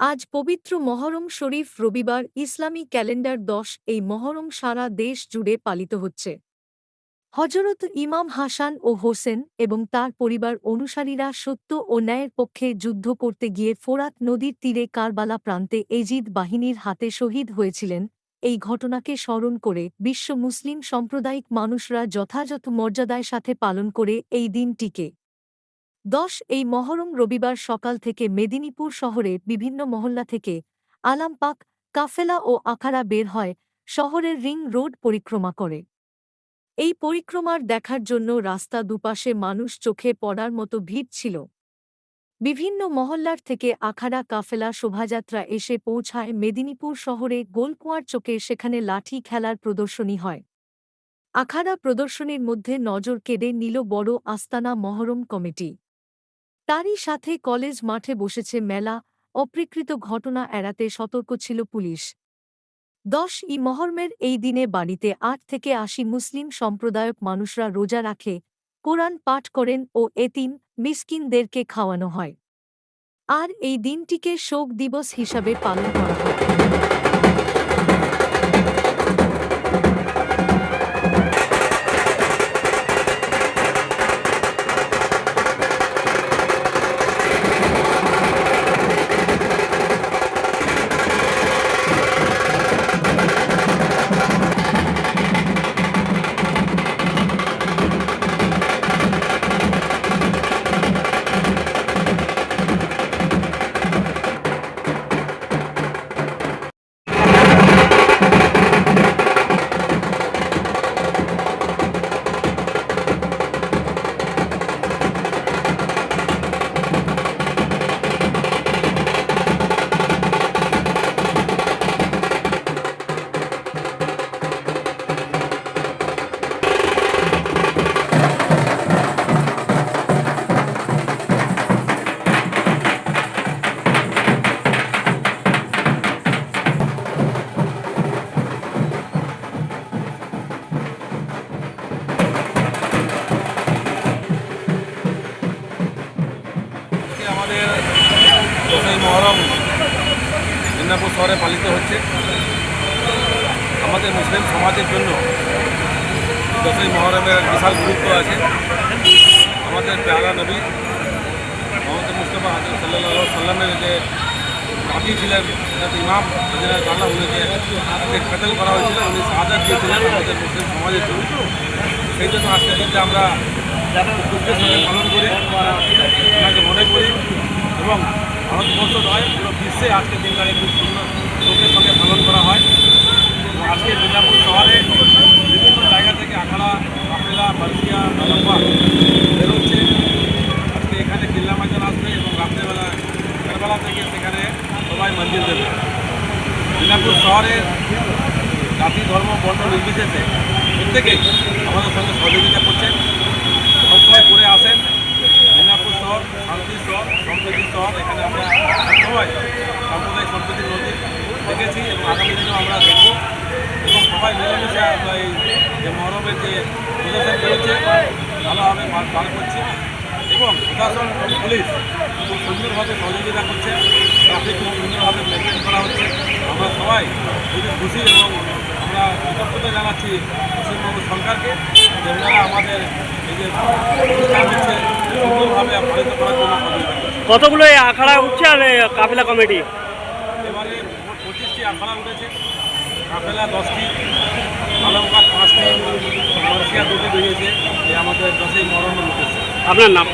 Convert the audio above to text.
আজ পবিত্র মহরম শরীফ রবিবার ইসলামী ক্যালেন্ডার দশ এই মহরম সারা দেশ জুড়ে পালিত হচ্ছে। হজরত ইমাম হাসান ও হোসেন এবং তার পরিবার অনুসারীরা সত্য ও ন্যায়ের পক্ষে যুদ্ধ করতে গিয়ে ফোরাত নদীর তীরে কারবালা প্রান্তে এজিদ বাহিনীর হাতে শহীদ হয়েছিলেন এই ঘটনাকে স্মরণ করে বিশ্ব মুসলিম সাম্প্রদায়িক মানুষরা যথাযথ মর্যাদায় সাথে পালন করে এই দিনটিকে। দশ এই মহরম রবিবার সকাল থেকে মেদিনীপুর শহরে বিভিন্ন মহল্লা থেকে আলামপাক কাফেলা ও আখাড়া বের হয়, শহরের রিং রোড পরিক্রমা করে। এই পরিক্রমার দেখার জন্য রাস্তা দুপাশে মানুষ চোখে পড়ার মতো ভিড় ছিল। বিভিন্ন মহল্লার থেকে আখাড়া কাফেলা শোভাযাত্রা এসে পৌঁছায় মেদিনীপুর শহরে গোলকুয়ার চোখে সেখানে লাঠি খেলার প্রদর্শনী হয়। আখাড়া প্রদর্শনীর মধ্যে নজর কেড়ে নিল বড় আস্তানা মহরম কমিটি। তারই সাথে কলেজ মাঠে বসেছে মেলা, অপ্রীকৃত ঘটনা এড়াতে সতর্ক ছিল পুলিশ। দশ ই মহরমের এই দিনে বাড়িতে আট থেকে আশি মুসলিম সম্প্রদায়ক মানুষরা রোজা রাখে কোরআন পাঠ করেন ও এতিম মিসকিনদেরকে খাওয়ানো হয়। আর এই দিনটিকে শোক দিবস হিসাবে পালন করা হয়। মেদিনীপুর শহরে পালিত হচ্ছে। আমাদের মুসলিম সমাজের জন্য দশই মহরমের বিশাল গুরুত্ব আছে। আমাদের পেয়ারা নবী মোহাম্মদ মুস্তফা হাজর সাল্লাহ সাল্লামের যে নাতি ছিলেন যাতে ইমাম তাল্লাহ উনিকে আজকে কেটেল করা হয়েছিল, উনি সাহায্য দিয়েছিলেন আমাদের মুসলিম সমাজের জন্য। সেই জন্য আজকের দিনটা আমরা পালন করি ওনাকে মনে করি এবং ভারতবর্ষ নয়, পুরো বিশ্বে আজকের দিনটাকে খুব সুন্দর লোকের সঙ্গে পালন করা হয়। আজকে মিদনাপুর শহরে বিভিন্ন জায়গা থেকে আখাড়া কাফেলা বালকিয়া আলম্বা বেরোচ্ছে। আজকে এখানে কিল্লা মাজান আসবে এবং রাত্রেবেলা সকালবেলা থেকে সেখানে সবাই মন্দির দেবে। মিদনাপুর শহরের জাতি, ধর্ম, বর্ণ নির্বিশেষে প্রত্যেকেই আমাদের সঙ্গে সহযোগিতা করছেন সবসময় করে আসেন মেদিনীপুর শহর শান্তি শহর সম্প্রীতির শহর এখানে আমরা সবসময় সাম্প্রদায়িক সম্প্রীতির নদী দেখেছি এবং আগামী দিনেও আমরা দেখব। এবং সবাই মিলেমিশে এই যে মহরমের যে প্রদর্শন বেরোচ্ছে ভালোভাবে পার করছি। এবং প্রশাসন পুলিশ খুব সুন্দরভাবে সহযোগিতা করছে। ট্রাফিক খুব সুন্দরভাবে মেনটেন করা হচ্ছে। আমরা সবাই খুবই খুশি এবং আমরা কৃতজ্ঞতা জানাচ্ছি পশ্চিমবঙ্গ সরকারকে যে ওনারা আমাদের এই যে হচ্ছে সুন্দরভাবে পালিত করার জন্য কতগুলো এই আখাড়া উঠছে আর কাফেলা কমিটি? আখাড়া উঠেছে। কাফেলা দশটি আলমকার পাঁচটি, মালয়েশিয়া দুটি বেরিয়েছে। আমাদের দশই মরণ উঠেছে। আপনার নাম?